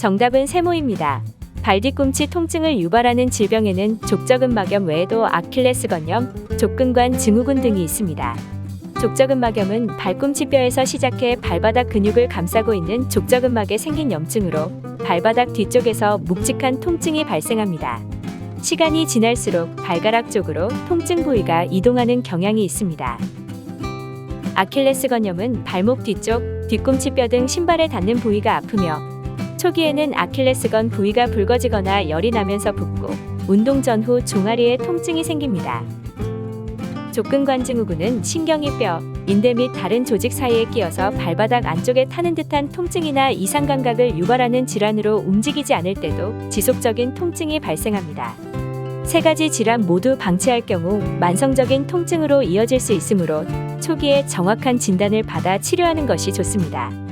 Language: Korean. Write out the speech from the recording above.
정답은 세모입니다. 발 뒤꿈치 통증을 유발하는 질병에는 족저근 막염 외에도 아킬레스 건염, 족근관 증후군 등이 있습니다. 족저근 막염은 발꿈치뼈에서 시작해 발바닥 근육을 감싸고 있는 족저근막에 생긴 염증으로 발바닥 뒤쪽에서 묵직한 통증이 발생합니다. 시간이 지날수록 발가락 쪽으로 통증 부위가 이동하는 경향이 있습니다. 아킬레스 건염은 발목 뒤쪽, 뒤꿈치뼈 등 신발에 닿는 부위가 아프며 초기에는 아킬레스건 부위가 붉어지거나 열이 나면서 붓고 운동 전후 종아리에 통증이 생깁니다. 족근관 증후군은 신경이 뼈, 인대 및 다른 조직 사이에 끼어서 발바닥 안쪽에 타는 듯한 통증이나 이상 감각을 유발하는 질환으로 움직이지 않을 때도 지속적인 통증이 발생합니다. 세 가지 질환 모두 방치할 경우 만성적인 통증으로 이어질 수 있으므로 초기에 정확한 진단을 받아 치료하는 것이 좋습니다.